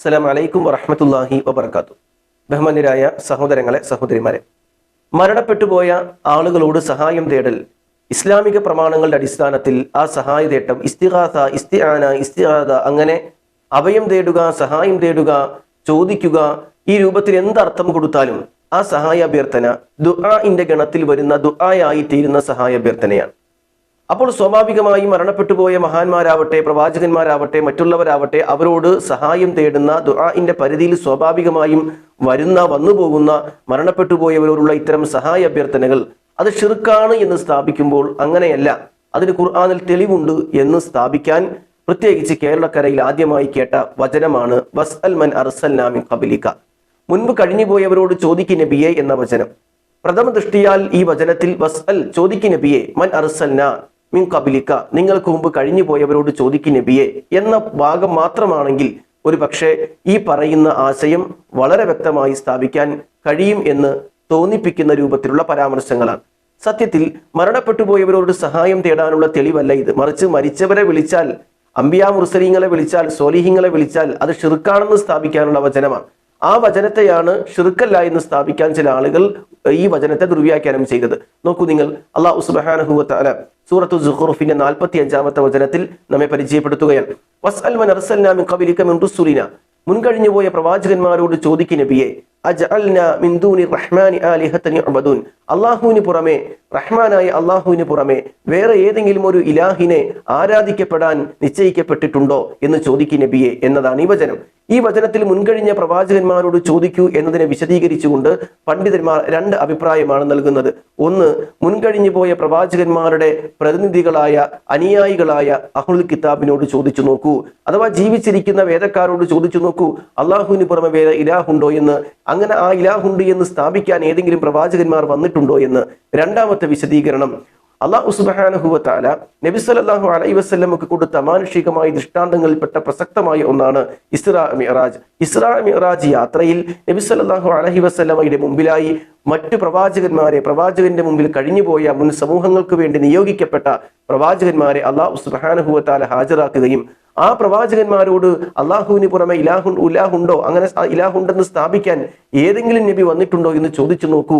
അസ്സലാം അലൈക്കും വറഹമത്തല്ലാഹി വബർക്കാത്തു ബഹുമാന്യരായ സഹോദരങ്ങളെ സഹോദരിമാരെ മരണപ്പെട്ടുപോയ ആളുകളോട് സഹായം തേടൽ ഇസ്ലാമിക പ്രമാണങ്ങളുടെ അടിസ്ഥാനത്തിൽ ആ സഹായ തേട്ടം ഇസ്തിഹാസ ഇസ്തിആന ഇസ്തിഹാദ അങ്ങനെ അഭയം തേടുക സഹായം തേടുക ചോദിക്കുക ഈ രൂപത്തിൽ എന്തർത്ഥം കൊടുത്താലും ആ സഹായ അഭ്യർത്ഥന ദുആഇന്റെ ഗണത്തിൽ വരുന്ന ദുആയായി തീരുന്ന സഹായ അഭ്യർത്ഥനയാണ് അപ്പോൾ സ്വാഭാവികമായി മരണപ്പെട്ടു പോയ മഹാന്മാരാവട്ടെ പ്രവാചകന്മാരാവട്ടെ മറ്റുള്ളവരാവട്ടെ അവരോട് സഹായം തേടുന്ന ദുആഇന്റെ പരിധിയിൽ സ്വാഭാവികമായും വരുന്ന വന്നുപോകുന്ന മരണപ്പെട്ടു പോയവരോടുള്ള ഇത്തരം സഹായ അഭ്യർത്ഥനകൾ അത് ഷിർക്കാണ് എന്ന് സ്ഥാപിക്കുമ്പോൾ അങ്ങനെയല്ല. അതിന് ഖുർആാനിൽ തെളിവുണ്ട് എന്ന് സ്ഥാപിക്കാൻ പ്രത്യേകിച്ച് കേരളക്കരയിൽ ആദ്യമായി കേട്ട വചനമാണ് വസ് അൽ മൻ അർസൽനാമിൻ കബിലിക്ക മുൻപ് കഴിഞ്ഞുപോയവരോട് ചോദിക്കി നബിയെ എന്ന വചനം. പ്രഥമ ദൃഷ്ടിയാൽ ഈ വചനത്തിൽ വസ് അൽ ചോദിക്കി നബിയെ മൻ അർസൽന മിൻ കബിലിക്ക നിങ്ങൾക്ക് മുമ്പ് കഴിഞ്ഞു പോയവരോട് ചോദിക്കും നബിയെ എന്ന ഭാഗം മാത്രമാണെങ്കിൽ ഒരു പക്ഷേ ഈ പറയുന്ന ആശയം വളരെ വ്യക്തമായി സ്ഥാപിക്കാൻ കഴിയും എന്ന് തോന്നിപ്പിക്കുന്ന രൂപത്തിലുള്ള പരാമർശങ്ങളാണ്. സത്യത്തിൽ മരണപ്പെട്ടു പോയവരോട് സഹായം തേടാനുള്ള തെളിവല്ല ഇത്. മറിച്ച് മരിച്ചവരെ വിളിച്ചാൽ അമ്പിയാ മുർസലീങ്ങളെ വിളിച്ചാൽ സോലിഹിങ്ങളെ വിളിച്ചാൽ അത് ഷിർക്കാണെന്ന് സ്ഥാപിക്കാനുള്ള വചനമാണ്. ആ വചനത്തെയാണ് ഷിർക്കല്ല എന്ന് സ്ഥാപിക്കാൻ ചില ആളുകൾ ഈ വചനത്തെ ദുർവ്യാഖ്യാനം ചെയ്തത്. നോക്കൂ നിങ്ങൾ അള്ളാഹു സുബാനഹുവല സൂറത്തു ജുഹുറുഫിന്റെ നാൽപ്പത്തി അഞ്ചാമത്തെ വചനത്തിൽ നമ്മെ പരിചയപ്പെടുത്തുകയാണ്. മുൻകഴിഞ്ഞു പോയ പ്രവാചകന്മാരോട് ചോദിക്കുന്ന നബിയെ അല്ലാഹുവിന് പുറമെ റഹ്മാനായ അള്ളാഹുവിന് പുറമെ വേറെ ഏതെങ്കിലും ഒരു ഇലാഹിനെ ആരാധിക്കപ്പെടാൻ നിശ്ചയിക്കപ്പെട്ടിട്ടുണ്ടോ എന്ന് ചോദിക്കു നബിയെ എന്നതാണ് ഈ വചനം. ഈ വചനത്തിൽ മുൻകഴിഞ്ഞ പ്രവാചകന്മാരോട് ചോദിക്കൂ എന്നതിനെ വിശദീകരിച്ചുകൊണ്ട് പണ്ഡിതന്മാർ രണ്ട് അഭിപ്രായമാണ് നൽകുന്നത്. ഒന്ന് മുൻകഴിഞ്ഞു പോയ പ്രവാചകന്മാരുടെ പ്രതിനിധികളായ അനുയായികളായ അഹുൽ കിതാബിനോട് ചോദിച്ചു നോക്കൂ. അഥവാ ജീവിച്ചിരിക്കുന്ന വേദക്കാരോട് ചോദിച്ചു നോക്കൂ അള്ളാഹുവിന് പുറമെ വേറെ ഇലാഹുണ്ടോ എന്ന് അങ്ങനെ ആ ഇലാഹുണ്ട് എന്ന് സ്ഥാപിക്കാൻ ഏതെങ്കിലും പ്രവാചകന്മാർ വന്നിട്ടുണ്ടോ എന്ന് രണ്ടാമത്തെ വിശദീകരണം. അള്ളാഹു സുബാനുഹുവത്താല നബി സല്ലല്ലാഹു അലൈഹി വസല്ലമക്ക് കൊടുത്ത അമാനുഷികമായ ദൃഷ്ടാന്തങ്ങളിൽപ്പെട്ട പ്രസക്തമായ ഒന്നാണ് ഇസ്രാ മിറാജ് ഇസ്രാ മിറാജ് യാത്രയിൽ നബി സല്ലല്ലാഹു അലൈഹി വസല്ലമയുടെ മുമ്പിലായി മറ്റു പ്രവാചകന്മാരെ പ്രവാചകന്റെ മുമ്പിൽ കഴിഞ്ഞുപോയ മുൻ സമൂഹങ്ങൾക്ക് വേണ്ടി നിയോഗിക്കപ്പെട്ട പ്രവാചകന്മാരെ അള്ളാഹു സുബാനുഹുവത്താല ഹാജരാക്കുകയും ആ പ്രവാചകന്മാരോട് അള്ളാഹുവിന് പുറമെ ഇലാഹു ഉലാഹുണ്ടോ അങ്ങനെ ഇലാഹുണ്ടെന്ന് സ്ഥാപിക്കാൻ ഏതെങ്കിലും നബി വന്നിട്ടുണ്ടോ എന്ന് ചോദിച്ചു നോക്കൂ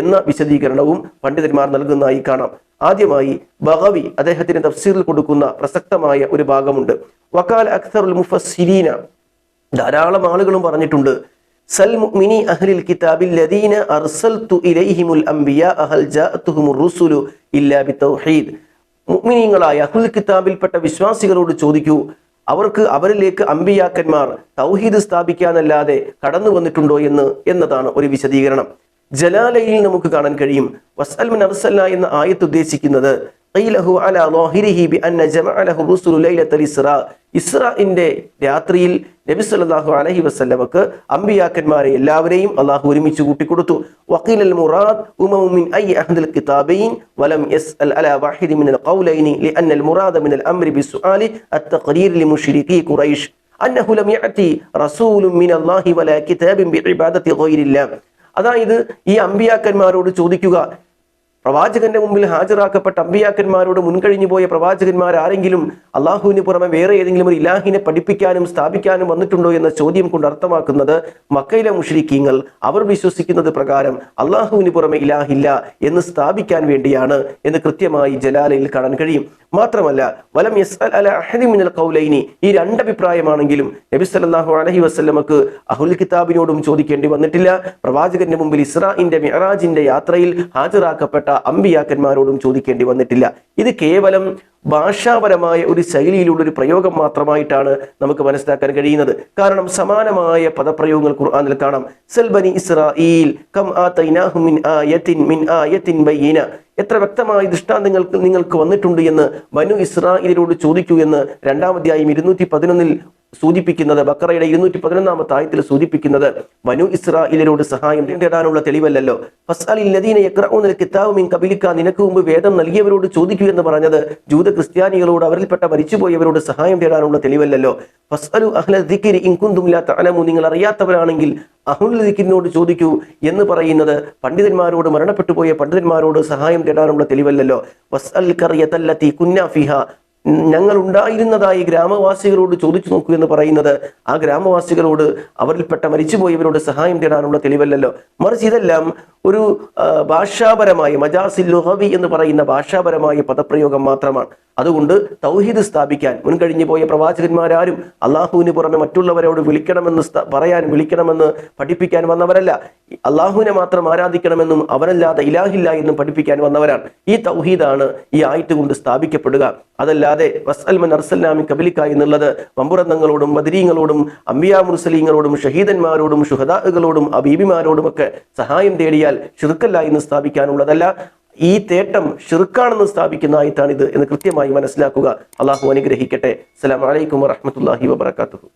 എന്ന വിശദീകരണവും പണ്ഡിതന്മാർ നൽകുന്നതായി കാണാം. ആദ്യമായി ബഹവി അദ്ദേഹത്തിന് തഫ്സീറിൽ കൊടുക്കുന്ന പ്രസക്തമായ ഒരു ഭാഗമുണ്ട്. വക്കാൽ അക്സറുൽ മുഫസിരീന ധാരാളം ആളുകളും പറഞ്ഞിട്ടുണ്ട് സൽ മുഅ്മിനി അഹ്ലിൽ കിതാബിൽ ലദീന അർസൽതു ഇലൈഹിമുൽ അംബിയ അഹൽ ജാഅത്തുഹുമുർ റുസുലു ഇല്ലാ ബിത്തൗഹീദ് മുഅ്മിനീങ്ങളായ അഹുൽ കിതാബിൽപ്പെട്ട വിശ്വാസികളോട് ചോദിക്കൂ അവർക്ക് അവരിലേക്ക് അമ്പിയാക്കന്മാർ തൗഹീദ് സ്ഥാപിക്കാനല്ലാതെ കടന്നു വന്നിട്ടുണ്ടോ എന്ന് എന്നതാണ് ഒരു വിശദീകരണം. ജലാലയിൽ നമുക്ക് കാണാൻ കഴിയും. വസൽമൻ അർസല്ല എന്ന ആയത്ത് ഉദ്ദേശിക്കുന്നത് റുസുലു ഇസ്രാഇന്റെ രാത്രിയിൽ നബി സല്ലല്ലാഹു അലൈഹി വസല്ലമക്ക് അമ്പിയാക്കന്മാരെ എല്ലാവരെയും അള്ളാഹു ഒരുമിച്ച് കൂട്ടിക്കൊടുത്തു. വഖീലൽ മുറാദ് ഉമമു മിൻ ഐ അഹദിൽ കിതാബൈൻ വലം യസ്അൽ അല വാഹിദി മിനൽ ഖൗലൈനി അൽ മുറാദ മിനൽ അംരി ബിസ്സുആലി അത്തഖരീർ ലിമുശ്രികി ഖുറൈഷ്. അന്നഹു ലം യഅതി റസൂലുൻ മിനല്ലാഹി വലാ കിതാബിൻ ബിഇബാദത്തി ഗൈരില്ലാഹ്. അതായത് ഈ അമ്പിയാക്കന്മാരോട് ചോദിക്കുക പ്രവാചകന്റെ മുമ്പിൽ ഹാജരാക്കപ്പെട്ട അമ്പിയാക്കന്മാരോട് മുൻകഴിഞ്ഞു പോയ പ്രവാചകന്മാർ ആരെങ്കിലും അള്ളാഹുവിന് പുറമെ വേറെ ഏതെങ്കിലും ഒരു ഇലാഹിനെ പഠിപ്പിക്കാനും സ്ഥാപിക്കാനും വന്നിട്ടുണ്ടോ എന്ന ചോദ്യം കൊണ്ട് അർത്ഥമാക്കുന്നത് മക്കയിലെ മുഷരിക്കീങ്ങൾ അവർ വിശ്വസിക്കുന്നത് പ്രകാരം അള്ളാഹുവിന് പുറമെ ഇലാഹില്ല എന്ന് സ്ഥാപിക്കാൻ വേണ്ടിയാണ് എന്ന് കൃത്യമായി ജലാലയിൽ കാണാൻ കഴിയും. മാത്രമല്ല വലം യസ്അൽ അല അഹദി മിനൽ ഖൗലൈനി ഈ രണ്ടഭിപ്രായമാണെങ്കിലും നബി സല്ലല്ലാഹു അലൈഹി വസല്ലമക്ക് അഹുൽ കിതാബിനോടും ചോദിക്കേണ്ടി വന്നിട്ടില്ല. പ്രവാചകന്റെ മുമ്പിൽ ഇസ്രാഇന്റെ മിഅറാജിന്റെ യാത്രയിൽ ഹാജരാക്കപ്പെട്ട അമ്പിയാക്കന്മാരോടും ചോദിക്കേണ്ടി വന്നിട്ടില്ല. ഇത് കേവലം ഭാഷാപരമായ ഒരു ശൈലിയിലുള്ള ഒരു പ്രയോഗം മാത്രമായിട്ടാണ് നമുക്ക് മനസ്സിലാക്കാൻ കഴിയുന്നത്. കാരണം സമാനമായ പദപ്രയോഗങ്ങൾ ഖുർആനിൽ കാണാം. സൽബനി ഇസ്രായിൽ കം ആതൈനാഹു മിൻ ആയത്തിൻ മിൻ ആയത്തിൻ ബയ്യിന എത്ര വ്യക്തമായ ദൃഷ്ടാന്തങ്ങൾക്ക് നിങ്ങൾക്ക് വന്നിട്ടുണ്ട് എന്ന് ബനു ഇസ്രായേലിനോട് ചോദിക്കൂ എന്ന് രണ്ടാമധ്യായം ഇരുന്നൂറ്റി പതിനൊന്നിൽ സൂചിപ്പിക്കുന്നത് ബക്കറയുടെ ഇരുന്നൂറ്റി പതിനൊന്നാമത്തെ ആയത്തിൽ സൂചിപ്പിക്കുന്നത് വനു ഇസ്രായേലിനോട് സഹായം തേടാനുള്ള തെളിവല്ലല്ലോ. കിതാബും കബിലിക്ക നിനക്ക് മുമ്പ് വേദം നൽകിയവരോട് ചോദിക്കൂ എന്ന് പറഞ്ഞത് ജൂത ക്രിസ്ത്യാനികളോട് അവരിൽപ്പെട്ട മരിച്ചുപോയവരോട് സഹായം തേടാനുള്ള തെളിവല്ലല്ലോ. ഫസ്അലു അഹ്ല തഅലമു നിങ്ങൾ അറിയാത്തവരാണെങ്കിൽ അഹുൽ ദിക്രിനോട് ചോദിക്കൂ എന്ന് പറയുന്നത് പണ്ഡിതന്മാരോട് മരണപ്പെട്ടു പോയ പണ്ഡിതന്മാരോട് സഹായം തേടാനുള്ള തെളിവല്ലല്ലോ. വസ്അൽ ഖറിയതല്ലതി കുന്ന ഫിഹ ഞങ്ങൾ ഉണ്ടായിരുന്നതായി ഗ്രാമവാസികളോട് ചോദിച്ചു നോക്കൂ എന്ന് പറയുന്നത് ആ ഗ്രാമവാസികളോട് അവരിൽപ്പെട്ട മരിച്ചുപോയവരോട് സഹായം തേടാനുള്ള തെളിവല്ലല്ലോ. മറിച്ച് ഇതെല്ലാം ഒരു ഭാഷാപരമായ മജാസിൽ ലുഹവി എന്ന് പറയുന്ന ഭാഷാപരമായ പദപ്രയോഗം മാത്രമാണ്. അതുകൊണ്ട് തൗഹീദ് സ്ഥാപിക്കാൻ മുൻകഴിഞ്ഞു പോയ പ്രവാചകന്മാരാരും അള്ളാഹുവിന് പുറമെ മറ്റുള്ളവരോട് വിളിക്കണമെന്ന് പറയാൻ വിളിക്കണമെന്ന് പഠിപ്പിക്കാൻ വന്നവരല്ല. അള്ളാഹുവിനെ മാത്രം ആരാധിക്കണമെന്നും അവനല്ലാതെ ഇലാഹില്ല എന്നും പഠിപ്പിക്കാൻ വന്നവരാണ്. ഈ തൗഹീദാണ് ഈ ആയിട്ട് കൊണ്ട് സ്ഥാപിക്കപ്പെടുക. അതല്ലാതെ വസ്അൽമൻ അർസല്ലാമി കബലിക്ക എന്നുള്ളത് വമ്പുറന്തങ്ങളോടും ബദരീങ്ങളോടും അമ്പിയാ മുർസലീങ്ങളോടും ഷഹീദന്മാരോടും ഷുഹദാഹുകളോടും അബീബിമാരോടും ഒക്കെ സഹായം തേടിയാൽ ഷിർക്കല്ല എന്ന് സ്ഥാപിക്കാനുള്ളതല്ല. ഈ തേട്ടം ഷിർക്കാണെന്ന് സ്ഥാപിക്കുന്ന ആയിട്ടാണിത് എന്ന് കൃത്യമായി മനസ്സിലാക്കുക. അള്ളാഹു അനുഗ്രഹിക്കട്ടെ. അസ്സലാമലൈക്കും വറഹമത്തല്ലാഹി വബറകാതുഹു.